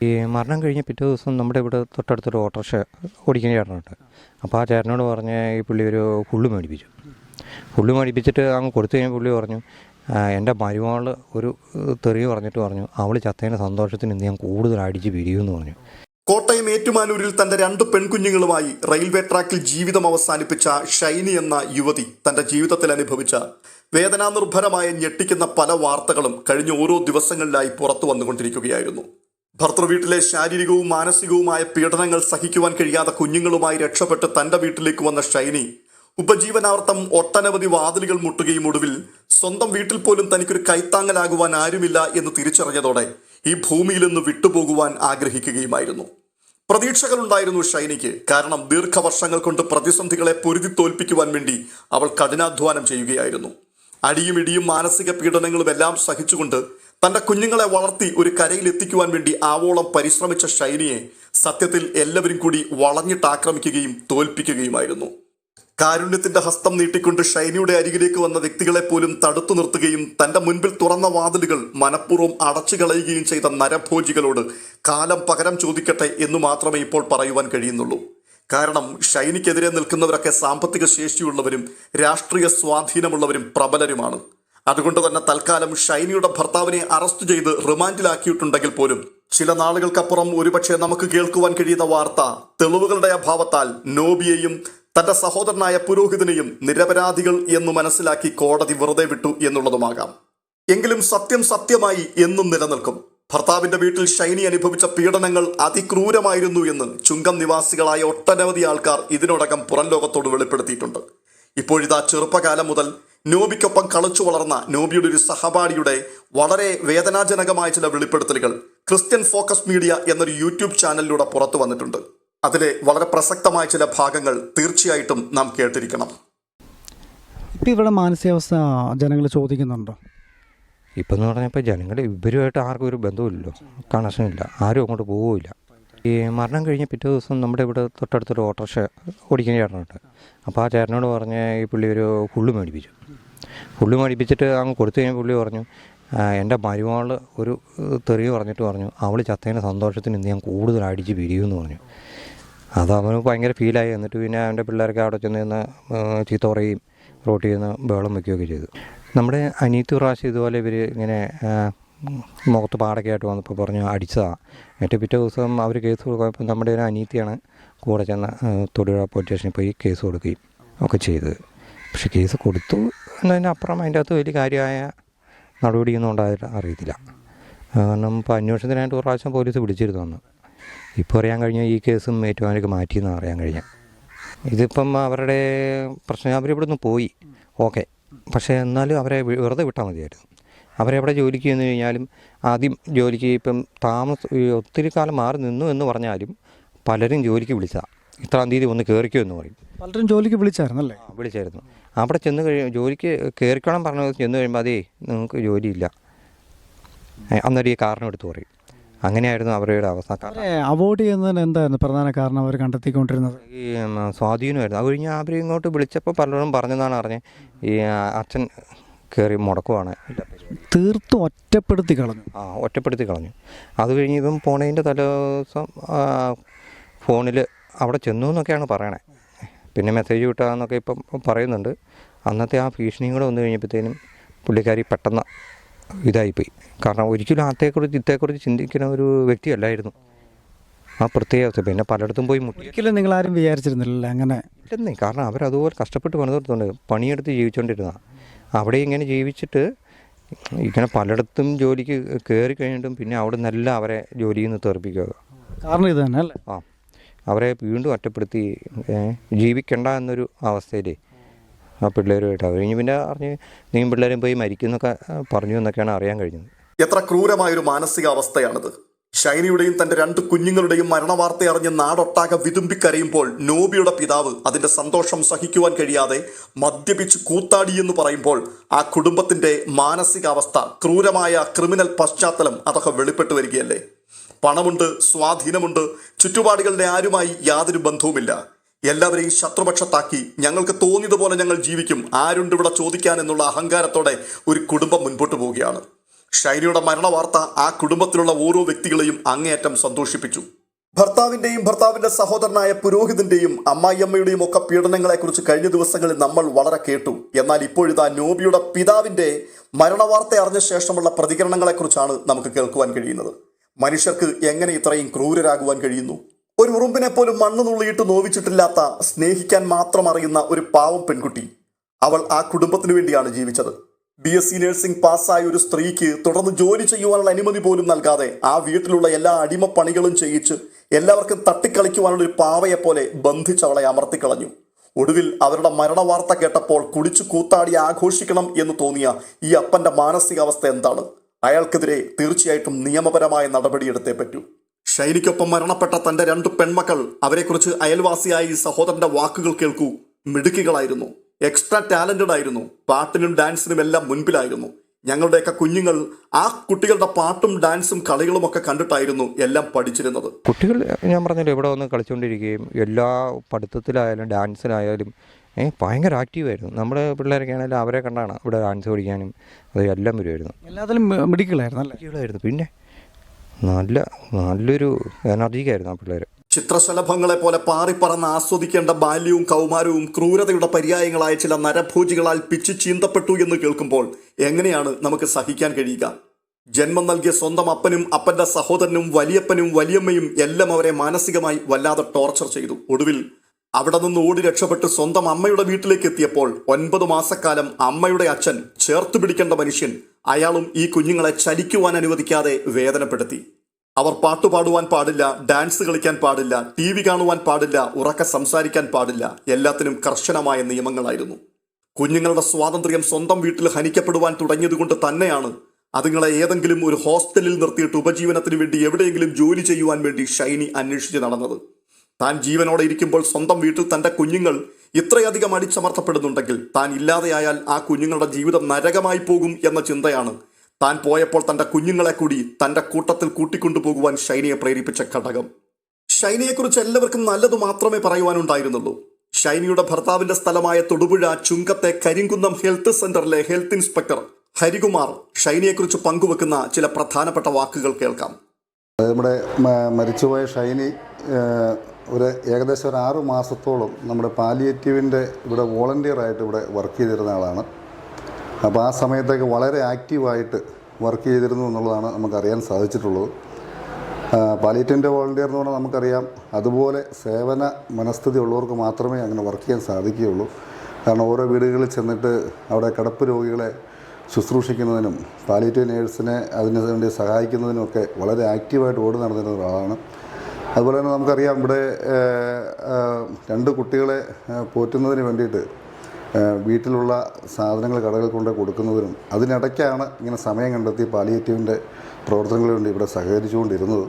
ഈ മരണം കഴിഞ്ഞ പിറ്റേ ദിവസം നമ്മുടെ ഇവിടെ തൊട്ടടുത്തൊരു ഓട്ടോറിക്ഷ ഓടിക്കുന്ന ചേട്ടനുണ്ട്. അപ്പോൾ ആ ചേട്ടനോട് പറഞ്ഞ് ഈ പുള്ളി ഒരു ഫുള്ള് മേടിപ്പിച്ചു. ഫുള്ള് മേടിപ്പിച്ചിട്ട് അങ്ങ് കൊടുത്തു കഴിഞ്ഞാൽ പുള്ളി പറഞ്ഞു "ആ, എന്റെ മരുമകൾ ഒരു തെറി പറഞ്ഞിട്ട് പറഞ്ഞു അവൾ ചത്തേന്റെ സന്തോഷത്തിന് ഇന്ന് ഞാൻ കൂടുതൽ അടിച്ച് പിരിയുമെന്ന് പറഞ്ഞു. കോട്ടയം ഏറ്റുമാനൂരിൽ തന്റെ രണ്ട് പെൺകുഞ്ഞുങ്ങളുമായി റെയിൽവേ ട്രാക്കിൽ ജീവിതം അവസാനിപ്പിച്ച ഷൈനി എന്ന യുവതി തന്റെ ജീവിതത്തിൽ അനുഭവിച്ച വേദനാനിർഭരമായ ഞെട്ടിക്കുന്ന പല വാർത്തകളും കഴിഞ്ഞ ഓരോ ദിവസങ്ങളിലായി പുറത്തു വന്നുകൊണ്ടിരിക്കുകയായിരുന്നു. ഭർത്തൃവീട്ടിലെ ശാരീരികവും മാനസികവുമായ പീഡനങ്ങൾ സഹിക്കുവാൻ കഴിയാത്ത കുഞ്ഞുങ്ങളുമായി രക്ഷപ്പെട്ട് തന്റെ വീട്ടിലേക്ക് വന്ന ഷൈനി ഉപജീവനാർത്ഥം ഒട്ടനവധി വാതിലുകൾ മുട്ടുകയും ഒടുവിൽ സ്വന്തം വീട്ടിൽ പോലും തനിക്കൊരു കൈത്താങ്ങലാകുവാൻ ആരുമില്ല എന്ന് തിരിച്ചറിഞ്ഞതോടെ ഈ ഭൂമിയിൽ നിന്ന് വിട്ടുപോകുവാൻ ആഗ്രഹിക്കുകയുമായിരുന്നു. പ്രതീക്ഷകളുണ്ടായിരുന്നു ഷൈനിക്ക്. കാരണം ദീർഘവർഷങ്ങൾ കൊണ്ട് പ്രതിസന്ധികളെ പൊരുതി തോൽപ്പിക്കുവാൻ വേണ്ടി അവൾ കഠിനാധ്വാനം ചെയ്യുകയായിരുന്നു. അടിയും ഇടിയും മാനസിക പീഡനങ്ങളും എല്ലാം സഹിച്ചുകൊണ്ട് തന്റെ കുഞ്ഞുങ്ങളെ വളർത്തി ഒരു കരയിൽ എത്തിക്കുവാൻ വേണ്ടി ആവോളം പരിശ്രമിച്ച ഷൈനിയെ സത്യത്തിൽ എല്ലാവരും കൂടി വളഞ്ഞിട്ട് ആക്രമിക്കുകയും തോൽപ്പിക്കുകയുമായിരുന്നു. കാരുണ്യത്തിന്റെ ഹസ്തം നീട്ടിക്കൊണ്ട് ഷൈനിയുടെ അരികിലേക്ക് വന്ന വ്യക്തികളെ പോലും തടുത്തു നിർത്തുകയും തന്റെ മുൻപിൽ തുറന്ന വാതിലുകൾ മനഃപൂർവം അടച്ചു കളയുകയും ചെയ്ത നരഭോജികളോട് കാലം പകരം ചോദിക്കട്ടെ എന്ന് മാത്രമേ ഇപ്പോൾ പറയുവാൻ കഴിയുന്നുള്ളൂ. കാരണം ഷൈനിക്കെതിരെ നിൽക്കുന്നവരൊക്കെ സാമ്പത്തിക ശേഷിയുള്ളവരും രാഷ്ട്രീയ സ്വാധീനമുള്ളവരും പ്രബലരുമാണ്. അതുകൊണ്ട് തന്നെ തൽക്കാലം ഷൈനിയുടെ ഭർത്താവിനെ അറസ്റ്റ് ചെയ്ത് റിമാൻഡിലാക്കിയിട്ടുണ്ടെങ്കിൽ പോലും ചില നാളുകൾക്കപ്പുറം ഒരുപക്ഷെ നമുക്ക് കേൾക്കുവാൻ കഴിയുന്ന വാർത്ത തെളിവുകളുടെ അഭാവത്താൽ നോബിയെയും തന്റെ സഹോദരനായ പുരോഹിതനെയും നിരപരാധികൾ എന്ന് മനസ്സിലാക്കി കോടതി വെറുതെ വിട്ടു എന്നുള്ളതുമാകാം. എങ്കിലും സത്യം സത്യമായി എന്നും നിലനിൽക്കും. ഭർത്താവിന്റെ വീട്ടിൽ ഷൈനി അനുഭവിച്ച പീഡനങ്ങൾ അതിക്രൂരമായിരുന്നു എന്ന് ചുങ്കം നിവാസികളായ ഒട്ടനവധി ആൾക്കാർ ഇതിനോടകം പുറം ലോകത്തോട് വെളിപ്പെടുത്തിയിട്ടുണ്ട്. ഇപ്പോഴിതാ ചെറുപ്പകാലം മുതൽ നോബിക്കൊപ്പം കളിച്ചു വളർന്ന നോബിയുടെ ഒരു സഹപാഠിയുടെ വളരെ വേദനാജനകമായ ചില വെളിപ്പെടുത്തലുകൾ ക്രിസ്ത്യൻ ഫോക്കസ് മീഡിയ എന്നൊരു യൂട്യൂബ് ചാനലിലൂടെ പുറത്തു വന്നിട്ടുണ്ട്. അതിലെ വളരെ പ്രസക്തമായ ചില ഭാഗങ്ങൾ തീർച്ചയായിട്ടും നാം കേട്ടിരിക്കണം. ഇപ്പം ഇവിടെ മാനസികാവസ്ഥ ജനങ്ങൾ ചോദിക്കുന്നുണ്ടോ? ഇപ്പം എന്ന് പറഞ്ഞപ്പോൾ ജനങ്ങൾ ഇവരുമായിട്ട് ആർക്കും ഒരു ബന്ധമില്ലല്ലോ കണക്ഷനില്ല. ആരും അങ്ങോട്ട് പോവുമില്ല ഈ മരണം കഴിഞ്ഞ് പിറ്റേ ദിവസം നമ്മുടെ ഇവിടെ തൊട്ടടുത്തൊരു ഓട്ടോറിക്ഷ ഓടിക്കുന്ന ചേട്ടനുണ്ട്. അപ്പോൾ ആ ചേട്ടനോട് പറഞ്ഞ് ഈ പുള്ളി ഒരു ഫുള്ള് മേടിപ്പിച്ചു. ഫുള്ള് മേടിപ്പിച്ചിട്ട് അങ്ങ് കൊടുത്തു കഴിഞ്ഞാൽ പുള്ളി പറഞ്ഞു "ആ, എന്റെ മരുമകൾ ഒരു തെറി പറഞ്ഞിട്ട് പറഞ്ഞു അവൾ ചത്തേന്റെ സന്തോഷത്തിന് ഇന്ന് ഞാൻ കൂടുതൽ അടിച്ച് പിരിയുമെന്ന് പറഞ്ഞു. അത് അവന് ഭയങ്കര ഫീലായി എന്നിട്ട് പിന്നെ അവന്റെ പിള്ളേർക്ക് അവിടെ ചെന്ന് നിന്ന് ചീത്ത പറയും റോട്ടിൽ നിന്ന് ബഹളം വയ്ക്കുകയൊക്കെ ചെയ്തു. നമ്മുടെ അനീത്ത് പ്രാവശ്യം ഇതുപോലെ ഇവർ ഇങ്ങനെ മുഖത്ത് പാടൊക്കെ ആയിട്ട് വന്നപ്പോൾ പറഞ്ഞു അടിച്ചതാണ് എന്നിട്ട് പിറ്റേ ദിവസം അവർ കേസ് കൊടുക്കുമ്പോൾ നമ്മുടെ ഒരു അനീത്തിയാണ് കൂടെ ചെന്ന് തൊടുപുഴ പോലീസ് സ്റ്റേഷനിൽ പോയി കേസ് കൊടുക്കുകയും ഒക്കെ ചെയ്തത്. പക്ഷെ കേസ് കൊടുത്തു എന്നതിനപ്പുറം അതിന്റെ അകത്ത് വലിയ കാര്യമായ നടപടിയൊന്നും ഉണ്ടായിട്ട് അറിയത്തില്ല. കാരണം ഇപ്പോൾ അന്വേഷണത്തിനായിട്ട് ഒരു പ്രാവശ്യം പോലീസ് വിളിച്ചിരുന്നു അന്ന്. ഇപ്പോൾ അറിയാൻ കഴിഞ്ഞ ഈ കേസും ഏറ്റുമാനൊക്കെ മാറ്റിയെന്നാണ് അറിയാൻ കഴിഞ്ഞാൽ ഇതിപ്പം അവരുടെ പ്രശ്നം അവരിവിടെ നിന്ന് പോയി. ഓക്കെ. പക്ഷേ എന്നാലും അവരെ വെറുതെ വിട്ടാൽ മതിയായിരുന്നു. അവരെവിടെ ജോലിക്ക് ചെന്ന് കഴിഞ്ഞാലും ആദ്യം ജോലിക്ക് ഇപ്പം താമസ ഒത്തിരി കാലം മാറി നിന്നു എന്ന് പറഞ്ഞാലും പലരും ജോലിക്ക് വിളിച്ചതാണ് ഇത്രാം തീയതി ഒന്ന് കയറിക്കോ എന്ന് പറയും. പലരും ജോലിക്ക് വിളിച്ചായിരുന്നല്ലേ? അല്ലേ വിളിച്ചായിരുന്നു. അവിടെ ചെന്ന് കഴി ജോലിക്ക് കയറിക്കണം പറഞ്ഞ ചെന്ന് കഴിയുമ്പോൾ അതേ നിങ്ങൾക്ക് ജോലിയില്ല. അന്നേരം ഈ കാരണം എടുത്ത് പറയും. അങ്ങനെയായിരുന്നു അവരുടെ അവസ്ഥ. അവോയ്ഡ് ചെയ്യുന്നതിന് എന്തായിരുന്നു പ്രധാന കാരണം അവർ കണ്ടെത്തിക്കൊണ്ടിരുന്നത്? ഈ സ്വാധീനമായിരുന്നു. അത് കഴിഞ്ഞ് അവർ ഇങ്ങോട്ട് വിളിച്ചപ്പോൾ പലരും പറഞ്ഞതാണ് അറിഞ്ഞത് ഈ അച്ഛൻ കയറി മുടക്കുവാണ്. തീർത്തും ഒറ്റപ്പെടുത്തി കളഞ്ഞു. ആ ഒറ്റപ്പെടുത്തി കളഞ്ഞു. അത് കഴിഞ്ഞ് പോണേന്റെ പോണതിന്റെ തലേദിവസം ഫോണിൽ അവിടെ ചെന്നു എന്നൊക്കെയാണ് പറയണേ. പിന്നെ മെസ്സേജ് വിട്ടാന്നൊക്കെ ഇപ്പം പറയുന്നുണ്ട്. അന്നത്തെ ആ ഭീഷണിയും കൂടെ വന്നു കഴിഞ്ഞപ്പോഴത്തേനും പുള്ളിക്കാരി പെട്ടെന്ന് ഇതായിപ്പോയി. കാരണം ഒരിക്കലും അതേക്കുറിച്ച് ഇതേക്കുറിച്ച് ചിന്തിക്കുന്ന ഒരു വ്യക്തിയല്ലായിരുന്നു. ആ പ്രത്യേക അവസ്ഥ. പിന്നെ പലയിടത്തും പോയി മുട്ടി. ഒരിക്കലും നിങ്ങൾ ആരും വിചാരിച്ചിരുന്നില്ല അങ്ങനെ? ഇല്ലെന്നേ. കാരണം അവരതുപോലെ കഷ്ടപ്പെട്ട് പണിതെടുത്തുകൊണ്ട് പണിയെടുത്ത് ജീവിച്ചുകൊണ്ടിരുന്നതാണ് അവിടെ ഇങ്ങനെ ജീവിച്ചിട്ട് ഇങ്ങനെ പലയിടത്തും ജോലിക്ക് കയറി കഴിഞ്ഞിട്ടും പിന്നെ അവിടെ നിന്നല്ല അവരെ ജോലിയിൽ നിന്ന് തെറിപ്പിക്കുക കാരണം ഇത് തന്നെ അല്ലേ? ആ. അവരെ വീണ്ടും ഒറ്റപ്പെടുത്തി ജീവിക്കണ്ട എന്നൊരു അവസ്ഥയിൽ ആ പിള്ളേരുമായിട്ട്. അത് കഴിഞ്ഞ് പിന്നെ അറിഞ്ഞ് നീ പിള്ളേരും പോയി മരിക്കുന്നൊക്കെ പറഞ്ഞു എന്നൊക്കെയാണ് അറിയാൻ കഴിഞ്ഞത്. എത്ര ക്രൂരമായൊരു മാനസികാവസ്ഥയാണിത്. ഷൈനിയുടെയും തന്റെ രണ്ട് കുഞ്ഞുങ്ങളുടെയും മരണവാർത്ത അറിഞ്ഞ് നാടൊട്ടാകെ വിതുമ്പിക്കരയുമ്പോൾ നോബിയുടെ പിതാവ് അതിന്റെ സന്തോഷം സഹിക്കുവാൻ കഴിയാതെ മദ്യപിച്ച് കൂത്താടി എന്ന് പറയുമ്പോൾ ആ കുടുംബത്തിന്റെ മാനസികാവസ്ഥ ക്രൂരമായ ക്രിമിനൽ പശ്ചാത്തലം അതൊക്കെ വെളിപ്പെട്ടു വരികയല്ലേ? പണമുണ്ട് സ്വാധീനമുണ്ട് ചുറ്റുപാടുകളുടെ ആരുമായി യാതൊരു ബന്ധവുമില്ല. എല്ലാവരെയും ശത്രുപക്ഷത്താക്കി ഞങ്ങൾക്ക് തോന്നിയതുപോലെ ഞങ്ങൾ ജീവിക്കും. ആരുണ്ട് ഇവിടെ ചോദിക്കാൻ എന്നുള്ള അഹങ്കാരത്തോടെ ഒരു കുടുംബം മുൻപോട്ട് പോവുകയാണ്. ഷൈനിയുടെ മരണവാർത്ത ആ കുടുംബത്തിലുള്ള ഓരോ വ്യക്തികളെയും അങ്ങേയറ്റം സന്തോഷിപ്പിച്ചു. ഭർത്താവിന്റെയും ഭർത്താവിന്റെ സഹോദരനായ പുരോഹിതന്റെയും അമ്മായിയമ്മയുടെയും ഒക്കെ പീഡനങ്ങളെക്കുറിച്ച് കഴിഞ്ഞ ദിവസങ്ങളിൽ നമ്മൾ വളരെ കേട്ടു. എന്നാൽ ഇപ്പോഴിതാ നോബിയുടെ പിതാവിന്റെ മരണവാർത്ത അറിഞ്ഞ ശേഷമുള്ള പ്രതികരണങ്ങളെക്കുറിച്ചാണ് നമുക്ക് കേൾക്കുവാൻ കഴിയുന്നത്. മനുഷ്യർക്ക് എങ്ങനെ ഇത്രയും ക്രൂരരാകുവാൻ കഴിയുന്നു? ഒരു ഉറുമ്പിനെ പോലും മണ്ണ് നുള്ളിയിട്ട് നോവിച്ചിട്ടില്ലാത്ത സ്നേഹിക്കാൻ മാത്രം അറിയുന്ന ഒരു പാവം പെൺകുട്ടി അവൾ ആ കുടുംബത്തിനു വേണ്ടിയാണ് ജീവിച്ചത്. ബി എസ് സി നഴ്സിംഗ് പാസ്സായ ഒരു സ്ത്രീക്ക് തുടർന്ന് ജോലി ചെയ്യുവാനുള്ള അനുമതി പോലും നൽകാതെ ആ വീട്ടിലുള്ള എല്ലാ അടിമപ്പണികളും ചെയ്യിച്ച് എല്ലാവർക്കും തട്ടിക്കളിക്കുവാനുള്ള ഒരു പാവയെ പോലെ ബന്ധിച്ച് അവളെ അമർത്തിക്കളഞ്ഞു ഒടുവിൽ അവരുടെ മരണവാർത്ത കേട്ടപ്പോൾ കുടിച്ചു കൂത്താടി ആഘോഷിക്കണം എന്ന് തോന്നിയ ഈ അപ്പന്റെ മാനസികാവസ്ഥ എന്താണ്? അയാൾക്കെതിരെ തീർച്ചയായിട്ടും നിയമപരമായ നടപടിയെടുത്തേ പറ്റൂ. ഷൈനിക്കൊപ്പം മരണപ്പെട്ട തന്റെ രണ്ട് പെൺമക്കൾ അവരെക്കുറിച്ച് അയൽവാസിയായ ഈ സഹോദരന്റെ വാക്കുകൾ കേൾക്കൂ മിടുക്കികളായിരുന്നു. എക്സ്ട്രാ ടാലന്റഡ് ആയിരുന്നു. പാട്ടിനും ഡാൻസിനും എല്ലാം മുൻപിലായിരുന്നു. ഞങ്ങളുടെയൊക്കെ കുഞ്ഞുങ്ങൾ ആ കുട്ടികളുടെ പാട്ടും ഡാൻസും കളികളും ഒക്കെ കണ്ടിട്ടായിരുന്നു എല്ലാം പഠിച്ചിരുന്നത്. കുട്ടികൾ ഞാൻ പറഞ്ഞല്ലോ ഇവിടെ വന്ന് കളിച്ചുകൊണ്ടിരിക്കുകയും എല്ലാ പഠിത്തത്തിലായാലും ഡാൻസിലായാലും ഏ ഭയങ്കര ആക്റ്റീവായിരുന്നു നമ്മുടെ പിള്ളേരൊക്കെ ആണെങ്കിലും അവരെ കണ്ടാണ് ഇവിടെ ഡാൻസ് പഠിക്കാനും അത് എല്ലാം വരുമായിരുന്നു എല്ലാത്തിലും മെഡിക്കലായിരുന്നു മിടുക്കികളായിരുന്നു അല്ലേ? കുട്ടികളായിരുന്നു പിന്നെ നല്ല നല്ലൊരു എനർജിക്കായിരുന്നു ആ പിള്ളേർ ചിത്രശലഭങ്ങളെ പോലെ പാറിപ്പറന്ന് ആസ്വദിക്കേണ്ട ബാല്യവും കൗമാരവും ക്രൂരതയുടെ പര്യായങ്ങളായ ചില നരഭോജികളാൽ പിച്ചു ചീന്തപ്പെട്ടു എന്ന് കേൾക്കുമ്പോൾ എങ്ങനെയാണ് നമുക്ക് സഹിക്കാൻ കഴിയുക? ജന്മം നൽകിയ സ്വന്തം അപ്പനും അപ്പന്റെ സഹോദരനും വലിയപ്പനും വലിയമ്മയും എല്ലാം അവരെ മാനസികമായി വല്ലാതെ ടോർച്ചർ ചെയ്തു. ഒടുവിൽ അവിടെ നിന്ന് ഓടി രക്ഷപ്പെട്ട് സ്വന്തം അമ്മയുടെ വീട്ടിലേക്ക് എത്തിയപ്പോൾ ഒൻപത് മാസക്കാലം അമ്മയുടെ അച്ഛൻ ചേർത്ത് പിടിക്കേണ്ട മനുഷ്യൻ അയാളും ഈ കുഞ്ഞുങ്ങളെ ചലിക്കുവാൻ അനുവദിക്കാതെ വേദനപ്പെടുത്തി. അവർ പാട്ടുപാടുവാൻ പാടില്ല ഡാൻസ് കളിക്കാൻ പാടില്ല ടി വി കാണുവാൻ പാടില്ല ഉറക്ക സംസാരിക്കാൻ പാടില്ല. എല്ലാത്തിനും കർശനമായ നിയമങ്ങളായിരുന്നു. കുഞ്ഞുങ്ങളുടെ സ്വാതന്ത്ര്യം സ്വന്തം വീട്ടിൽ ഹനിക്കപ്പെടുവാൻ തുടങ്ങിയതുകൊണ്ട് തന്നെയാണ് അതുങ്ങളെ ഏതെങ്കിലും ഒരു ഹോസ്റ്റലിൽ നിർത്തിയിട്ട് ഉപജീവനത്തിന് വേണ്ടി എവിടെയെങ്കിലും ജോലി ചെയ്യുവാൻ വേണ്ടി ഷൈനി അന്വേഷിച്ച് നടന്നത്. താൻ ജീവനോടെ ഇരിക്കുമ്പോൾ സ്വന്തം വീട്ടിൽ തന്റെ കുഞ്ഞുങ്ങൾ ഇത്രയധികം അടിച്ചമർത്തപ്പെടുന്നുണ്ടെങ്കിൽ താൻ ഇല്ലാതെയായാൽ ആ കുഞ്ഞുങ്ങളുടെ ജീവിതം നരകമായി പോകും എന്ന ചിന്തയാണ് താൻ പോയപ്പോൾ തന്റെ കുഞ്ഞുങ്ങളെ കൂടി തന്റെ കൂട്ടത്തിൽ കൂട്ടിക്കൊണ്ടുപോകുവാൻ ഷൈനിയെ പ്രേരിപ്പിച്ച ഘടകം. ഷൈനിയെക്കുറിച്ച് എല്ലാവർക്കും നല്ലത് മാത്രമേ പറയുവാനുണ്ടായിരുന്നുള്ളൂ. ഷൈനിയുടെ ഭർത്താവിന്റെ സ്ഥലമായ തൊടുപുഴ ചുങ്കത്തെ കരിങ്കുന്നം ഹെൽത്ത് സെന്ററിലെ ഹെൽത്ത് ഇൻസ്പെക്ടർ ഹരികുമാർ ഷൈനിയെക്കുറിച്ച് പങ്കുവെക്കുന്ന ചില പ്രധാനപ്പെട്ട വാക്കുകൾ കേൾക്കാം. നമ്മുടെ മരിച്ചുപോയ ഷൈനി ഒരു ഏകദേശം ഒരു ആറ് മാസത്തോളം നമ്മുടെ പാലിയേറ്റീവിന്റെ ഇവിടെ വോളണ്ടിയറായിട്ട് ഇവിടെ വർക്ക് ചെയ്തിരുന്ന ആളാണ്. അപ്പോൾ ആ സമയത്തൊക്കെ വളരെ ആക്റ്റീവായിട്ട് വർക്ക് ചെയ്തിരുന്നു എന്നുള്ളതാണ് നമുക്കറിയാൻ സാധിച്ചിട്ടുള്ളത്. പാലിറ്റന്റെ വോളണ്ടിയർ എന്ന് പറഞ്ഞാൽ നമുക്കറിയാം അതുപോലെ സേവന മനസ്ഥിതി ഉള്ളവർക്ക് മാത്രമേ അങ്ങനെ വർക്ക് ചെയ്യാൻ സാധിക്കുകയുള്ളൂ. കാരണം ഓരോ വീടുകളിൽ ചെന്നിട്ട് അവിടെ കിടപ്പ് രോഗികളെ ശുശ്രൂഷിക്കുന്നതിനും പാലിയേറ്റീവ് നേഴ്സിനെ അതിന് വേണ്ടി സഹായിക്കുന്നതിനും ഒക്കെ വളരെ ആക്റ്റീവായിട്ട് ഓടി നടന്നിരുന്ന ഒരാളാണ്. അതുപോലെ തന്നെ നമുക്കറിയാം ഇവിടെ രണ്ട് കുട്ടികളെ പോറ്റുന്നതിന് വേണ്ടിയിട്ട് വീട്ടിലുള്ള സാധനങ്ങൾ കടകൾ കൊണ്ട് കൊടുക്കുന്നതിനും അതിനിടയ്ക്കാണ് ഇങ്ങനെ സമയം കണ്ടെത്തി പാലിയേറ്റീവിന്റെ പ്രവർത്തനങ്ങൾക്ക് വേണ്ടി ഇവിടെ സഹകരിച്ചുകൊണ്ടിരുന്നത്.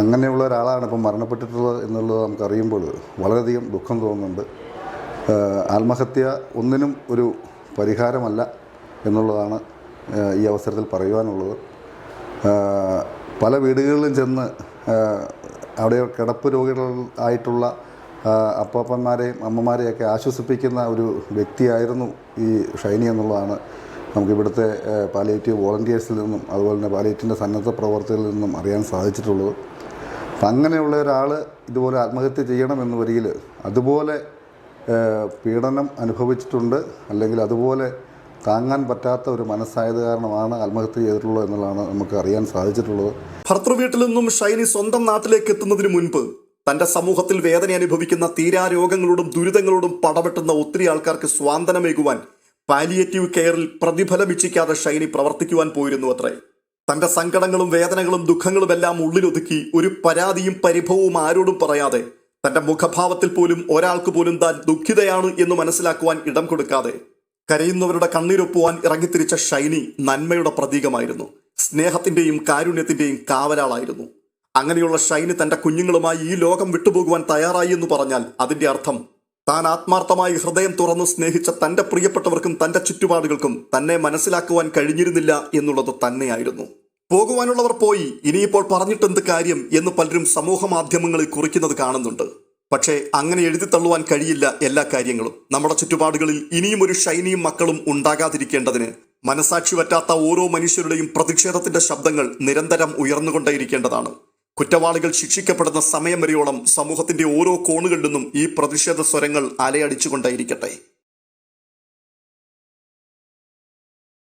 അങ്ങനെയുള്ള ഒരാളാണ് ഇപ്പം മരണപ്പെട്ടിട്ടുള്ളത് എന്നുള്ളത് നമുക്കറിയുമ്പോൾ വളരെയധികം ദുഃഖം തോന്നുന്നുണ്ട്. ആത്മഹത്യ ഒന്നിനും ഒരു പരിഹാരമല്ല എന്നുള്ളതാണ് ഈ അവസരത്തിൽ പറയുവാനുള്ളത്. പല വീടുകളിലും ചെന്ന് അവിടെ കിടപ്പ് രോഗികൾ ആയിട്ടുള്ള അപ്പാപ്പന്മാരെയും അമ്മമാരെയൊക്കെ ആശ്വസിപ്പിക്കുന്ന ഒരു വ്യക്തിയായിരുന്നു ഈ ഷൈനി എന്നുള്ളതാണ് നമുക്കിവിടുത്തെ പാലിയേറ്റീവ് വോളണ്ടിയേഴ്സിൽ നിന്നും അതുപോലെ തന്നെ പാലിയേറ്റീവിന്റെ സന്നദ്ധ പ്രവർത്തകരിൽ നിന്നും അറിയാൻ സാധിച്ചിട്ടുള്ളത്. അപ്പം അങ്ങനെയുള്ള ഒരാൾ ഇതുപോലെ ആത്മഹത്യ ചെയ്യണമെന്ന് വരികിൽ അതുപോലെ പീഡനം അനുഭവിച്ചിട്ടുണ്ട് അല്ലെങ്കിൽ അതുപോലെ താങ്ങാൻ പറ്റാത്ത ഒരു മനസ്സായത് കാരണമാണ് ആത്മഹത്യ ചെയ്തിട്ടുള്ളത് എന്നുള്ളതാണ് നമുക്ക് അറിയാൻ സാധിച്ചിട്ടുള്ളത്. ഭർത്തൃ വീട്ടിൽ നിന്നും ഷൈനി സ്വന്തം നാട്ടിലേക്ക് എത്തുന്നതിന് മുൻപ് തന്റെ സമൂഹത്തിൽ വേദന അനുഭവിക്കുന്ന തീരാരോഗങ്ങളോടും ദുരിതങ്ങളോടും പടവെട്ടുന്ന ഒത്തിരി ആൾക്കാർക്ക് സ്വാന്തനമേകുവാൻ പാലിയേറ്റീവ് കെയറിൽ പ്രതിഫലം ഇച്ഛിക്കാതെ ഷൈനി പ്രവർത്തിക്കുവാൻ പോയിരുന്നു അത്രേ. തന്റെ സങ്കടങ്ങളും വേദനകളും ദുഃഖങ്ങളും എല്ലാം ഉള്ളിലൊതുക്കി ഒരു പരാതിയും പരിഭവവും ആരോടും പറയാതെ തന്റെ മുഖഭാവത്തിൽ പോലും ഒരാൾക്ക് പോലും താൻ ദുഃഖിതയാണ് എന്ന് മനസ്സിലാക്കുവാൻ ഇടം കൊടുക്കാതെ കരയുന്നവരുടെ കണ്ണീരൊപ്പുവാൻ ഇറങ്ങിത്തിരിച്ച ഷൈനി നന്മയുടെ പ്രതീകമായിരുന്നു. സ്നേഹത്തിന്റെയും കാരുണ്യത്തിന്റെയും കാവലാളായിരുന്നു. അങ്ങനെയുള്ള ഷൈന് തന്റെ കുഞ്ഞുങ്ങളുമായി ഈ ലോകം വിട്ടുപോകുവാൻ തയ്യാറായി എന്ന് പറഞ്ഞാൽ അതിന്റെ അർത്ഥം താൻ ആത്മാർത്ഥമായി ഹൃദയം തുറന്ന് സ്നേഹിച്ച തന്റെ പ്രിയപ്പെട്ടവർക്കും തന്റെ ചുറ്റുപാടുകൾക്കും തന്നെ മനസ്സിലാക്കുവാൻ കഴിഞ്ഞിരുന്നില്ല എന്നുള്ളത് തന്നെയായിരുന്നു. പോകുവാനുള്ളവർ പോയി ഇനിയിപ്പോൾ പറഞ്ഞിട്ടെന്ത് കാര്യം എന്ന് പലരും സമൂഹ മാധ്യമങ്ങളിൽ കുറിക്കുന്നത് കാണുന്നുണ്ട്. പക്ഷേ അങ്ങനെ എഴുതി തള്ളുവാൻ കഴിയില്ല എല്ലാ കാര്യങ്ങളും. നമ്മുടെ ചുറ്റുപാടുകളിൽ ഇനിയും ഒരു ഷൈനിയും മക്കളും ഉണ്ടാകാതിരിക്കേണ്ടതിന് മനസാക്ഷി പറ്റാത്ത ഓരോ മനുഷ്യരുടെയും പ്രതിഷേധത്തിന്റെ ശബ്ദങ്ങൾ നിരന്തരം ഉയർന്നുകൊണ്ടേയിരിക്കേണ്ടതാണ്. കുറ്റവാളികൾ ശിക്ഷിക്കപ്പെടുന്ന സമയം വരെയോളം സമൂഹത്തിന്റെ ഓരോ കോണുകളിൽ നിന്നും ഈ പ്രതിഷേധ സ്വരങ്ങൾ അലയടിച്ചുകൊണ്ടേയിരിക്കട്ടെ.